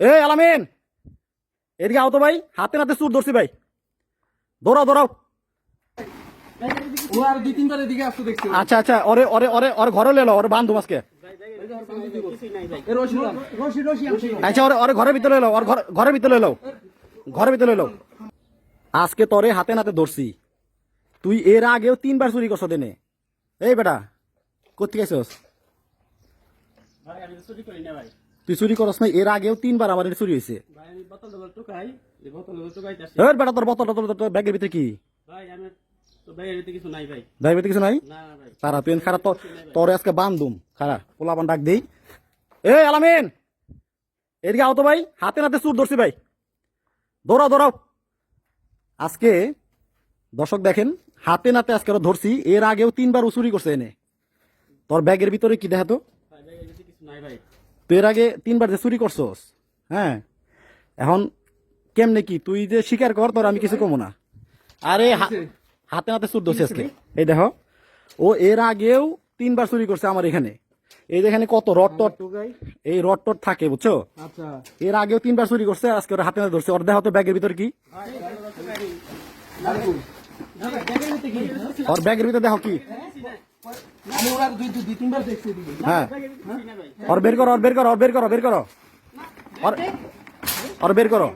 এ আলামিন। এদিকে আও তো ভাই হাতে নাতে চুর ধরছি ভাই। দৌড়াও দৌড়াও আচ্ছা আচ্ছা ওরে ওরে ওরে ওরে ঘরে লেলো ওরে বান্ধব আজকে। আচ্ছা ওরে ওরে ঘরের ভিতরে এলো ওর ঘর- ঘরের ভিতরে এলো ঘরের ভিতরে এলো আজকে তোরে হাতে নাতে ধরছি। তুই এর আগেও তিনবার চুরি করছ দেনে। এই বেটা কোথেকে আইসস ভাই আমি চুরি করি না ভাই তুই চুরি করস না এর আগেও তিনবার আমার চুরি হয়েছে বেটা তোর বোতল টোতল তোর ব্যাগের ভিতরে কি? ভাই কিছু নাই ভাই। ব্যাগের ভিতরে কিছু নাই? না ভাই। তারা তুই খারাপ তোর তোর আজকে বান্ধুম। খারাপ পোলাপান ডাক দেই। এ আলামিন! এদিকে আও তো ভাই হাতে নাতে চুর ধরছি ভাই। দৌড়াও দৌড়াও। আজকে দর্শক দেখেন হাতে নাতে আজকে ধরছি এর আগেও তিনবার ও চুরি করছে এনে। তোর ব্যাগের ভিতরে কি দেখা তো ভাই ভাই কিছু নাই ভাই। তুই এর আগে তিনবার যে চুরি করছস হ্যাঁ এখন কেমনে কি তুই যে স্বীকার কর তোর আমি কিছু কমো না আরে হাতে হাতে চুর ধরছি আজকে এই দেখো ও এর আগেও তিনবার চুরি করছে আমার এখানে এই যেখানে কত রড টট এই রড টট থাকে বুঝছ আচ্ছা এর আগেও তিনবার চুরি করছে আজকে ওর হাতে হাতে ধরছে ওর দেখো তো ব্যাগের ভিতরে কি ওর ব্যাগের ভিতরে দেখো কি হ্যাঁ। বের করো, ওর বের করো, ওর বের করো বের করো। ওর বের করো।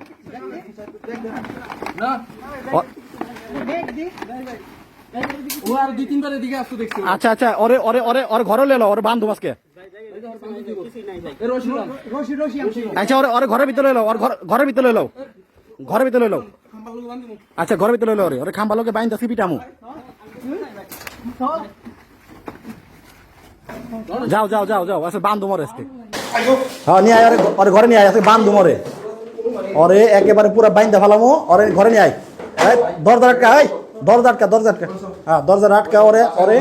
আচ্ছা আচ্ছা ওরে ওরে ওরে, ওর ঘরে লেলো ওরে বান্ধব আজকে। আচ্ছা ওরে ওরে ঘরের ভিতরে এলো ওর ঘরের ভিতরে এলো ঘরের ভিতরে এলো আচ্ছা ঘরের ভিতরে এলো ওরে। ওরে খাম্বালোকে বাইন দাসি পিটামু যাও যাও যাও যাও আচ্ছা বান্ধব মরে আজকে। হ্যাঁ নিয়ে আয় ওরে ঘরে নিয়ে আয় আজকে বান্ধব মরে। ওরে একেবারে পুরো বাইন্দা ফেলামো ওরে ঘরে নিয়ে আয়। দরজা আটকা এই দরজা আটকা দরজা আটকা। হ্যাঁ দরজা আটকা ওরে ওরে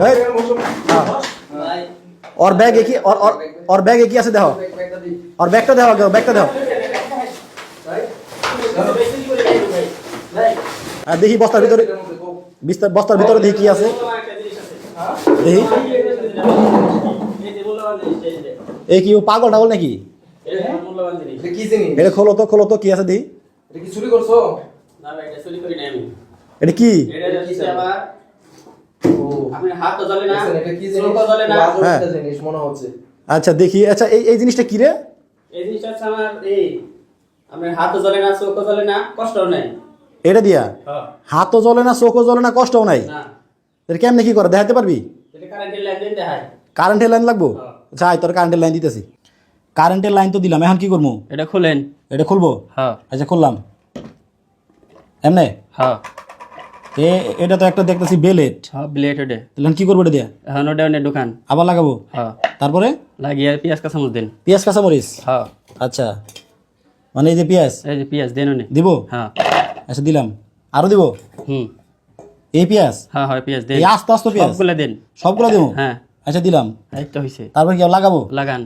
হ্যাঁ। ওর ব্যাগে কি ওর ব্যাগে কি আছে দেখো। ওর ব্যাগটা দেখো ব্যাগটা দেখো। দেখি বস্তার ভিতরে বস্তার ভিতরে দেখি কি আছে। দেখি। এই কি ও পাগল টাগল নাকি? এটা খোলো তো খোলো তো কি আছে দেখি এটা কি চুরি করছ? না ভাই এটা চুরি করি না আমি। এটা কি? এটা হচ্ছে আমার আপনার হাত তো জ্বলে না? দেখছেন, এটা কি জিনিস? চোখও জ্বলে না? আজব হ্যাঁ। আচ্ছা দেখি। আচ্ছা এই এই জিনিসটা কি রে? এই জিনিসটা হচ্ছে আমার এই আপনার হাত জ্বলে না চোখও জ্বলে না কষ্টও নাই। এটা দিয়া? হ্যাঁ। হাতও জ্বলে না চোখও জ্বলে না কষ্টও নাই? না। এটা কেমনে কি করে? দেখাতে পারবি? এটা কারেন্টের লাইন লাগবো? হ্যাঁ। যাই তোর কারেন্টের লাইন দিতেছি। কারেন্টের লাইন তো দিলাম এখন কি করব? এটা খুলেন। এটা খুলবো? হ্যাঁ। আচ্ছা খুললাম। এমনে? হ্যাঁ। এ এটা তো একটা দেখতেছি বেলেট হ্যাঁ ব্লেড ওডে তাহলে কি করব এটা দিয়া? এখন ওটা অনেক দোকান। আবার লাগাবো? হ্যাঁ। তারপরে? লাগিয়ে পেঁয়াজ কাঁচা মরিচ দেন। পেঁয়াজ কাঁচামরিচ হ্যাঁ। আচ্ছা। মানে এই যে পেঁয়াজ? এই যে পেঁয়াজ দেন দিব? হ্যাঁ। আচ্ছা দিলাম। আরও দিব? হুম। এই পেঁয়াজ? হ্যাঁ হয় পেঁয়াজ দেন। এই আস্তে আস্তে পেঁয়াজ? সবগুলো দেন। সবগুলো দিব? হ্যাঁ। আচ্ছা দিলাম। এই তো হয়েছে তারপর কি লাগাবো? লাগান।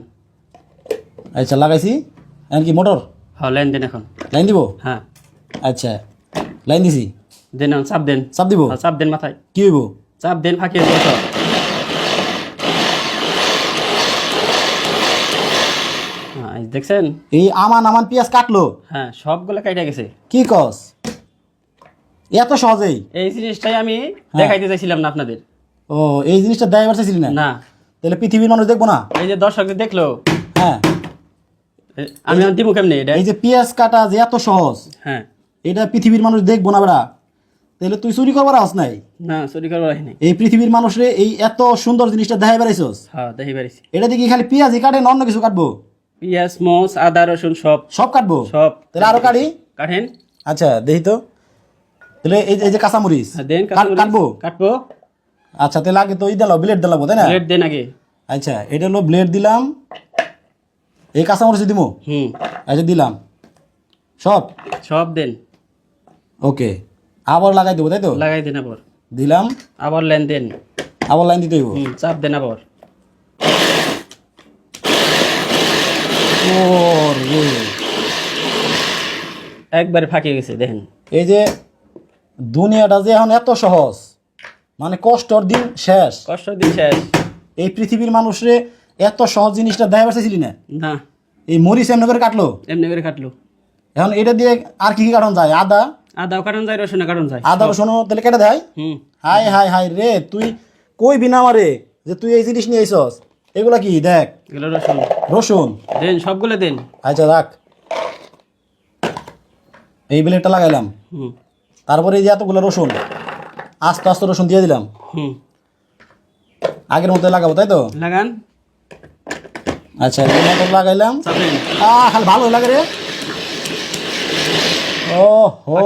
আচ্ছা লাগাইছি। এখন কি মোটর? হ্যাঁ লাইন দেন এখন। লাইন দিব? হ্যাঁ। আচ্ছা লাইন দিছি। দেন চাপ দেন। চাপ দিব? হ্যাঁ, চাপ দেন মাথায়। কি হইব? চাপ দেন সব হ্যাঁ, দেখছেন? এই আমান আমান পেঁয়াজ কাটলো? হ্যাঁ সবগুলো কাইটা গেছে। কি কস? এত সহজেই? এই জিনিসটাই আমি দেখাইতে চাইছিলাম না আপনাদের। ও এই জিনিসটা দেয় পারতেছিলি না? না। তাহলে পৃথিবীর মানুষ দেখব না? এই যে দর্শকদের দেখল? হ্যাঁ। আমি দিব কেমনি এটা? এই যে পেঁয়াজ কাটা যে এত সহজ হ্যাঁ। এটা পৃথিবীর মানুষ দেখব না বেড়া। তাহলে তুই চুরি করবার আস নাই? না চুরি করবার হয়নি এই পৃথিবীর মানুষরে এই এত সুন্দর জিনিসটা দেখাই বেড়াইছস হ্যাঁ দেখি পারিছি এটা দেখি খালি পেঁয়াজই কাটে না অন্য কিছু কাটবো? পেঁয়াজ মস আদা রসুন সব। সব কাটবো? সব। তাহলে আরও কাটি। কাটেন। আচ্ছা দেখি তো। তাহলে এই যে- কাঁচামরিচ? হ্যাঁ, দেন। কাটবো? কাটবো। আচ্ছা তাহলে আগে তো ই দিলাম ব্লেড দিলাম তাই না? প্লেট দেন আগে। আচ্ছা এটা হলো ব্লেড দিলাম। এই কাঁচামরিচ দিব হুম। আচ্ছা দিলাম। সব? সব দেন। ওকে আবার লাগাই দেবো তাই তো? লাগাই দেন আবার। দিলাম। আবার লেন দেন। আবার লাইন দিতে হইব? হুম চাপ দেন আবার। একবারে ফাঁকিয়ে গেছে দেখেন। এই যে দুনিয়াটা যে এখন এত সহজ মানে কষ্টর দিন শেষ। কষ্ট দিন শেষ। এই পৃথিবীর মানুষরে এত সহজ জিনিসটা দেখাই পারছিলি না? না। এই মরিচ এমনি করে কাটলো? এমনি করে কাটলো। এখন এটা দিয়ে আর কি কি কাটন যায়? আদা? আদাও কাটন যায় রসুন কাটন যায়। আদা রসুন তেলে কেটে দেয়? হুম। হাই হাই হাই রে তুই কই বিনা মারে যে তুই এই জিনিস নিয়ে আইসস? এগুলা কি? দেখ। এগুলো রসুন। রসুন? দেন সবগুলো দেন। আচ্ছা রাখ। এই ব্লেডটা লাগাইলাম। হুম। তারপরে এই যে এতগুলো রসুন আস্তে আস্তে রসুন দিয়ে দিলাম। হুম। আগের মতো লাগাবো তাই তো? লাগান। আচ্ছা মতো লাগাইলাম। আহ ভালো লাগে রে। ও হো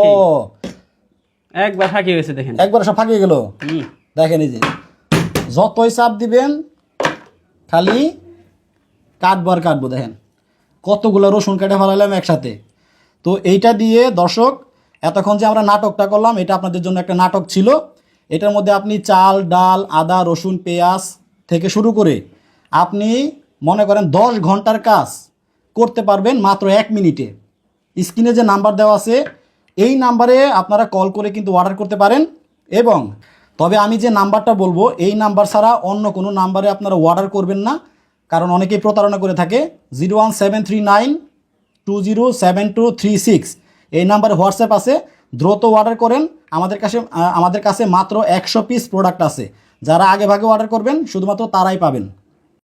একবার ফাঁকি হয়েছে দেখেন। একবার সব ফাঁকিয়ে গেল? দেখেন এই যে যতই চাপ দিবেন খালি কাটবো আর কাটবো দেখেন। কতগুলো রসুন কেটে ফেলাইলাম একসাথে। তো এইটা দিয়ে দর্শক এতক্ষণ যে আমরা নাটকটা করলাম, এটা আপনাদের জন্য একটা নাটক ছিল। এটার মধ্যে আপনি চাল, ডাল, আদা, রসুন, পেঁয়াজ থেকে শুরু করে আপনি মনে করেন দশ ঘণ্টার কাজ করতে পারবেন মাত্র এক মিনিটে। স্ক্রিনে যে নাম্বার দেওয়া আছে, এই নাম্বারে আপনারা কল করে কিন্তু অর্ডার করতে পারেন এবং তবে আমি যে নাম্বারটা বলব, এই নাম্বার ছাড়া অন্য কোনো নাম্বারে আপনারা অর্ডার করবেন না, কারণ অনেকেই প্রতারণা করে থাকে। Zero one seven three nine two zero seven two three six. এই নাম্বারে হোয়াটসঅ্যাপ আছে। দ্রুত অর্ডার করেন। আমাদের কাছে আমাদের কাছে মাত্র একশো পিস প্রোডাক্ট আছে। যারা আগে ভাগে অর্ডার করবেন, শুধুমাত্র তারাই পাবেন।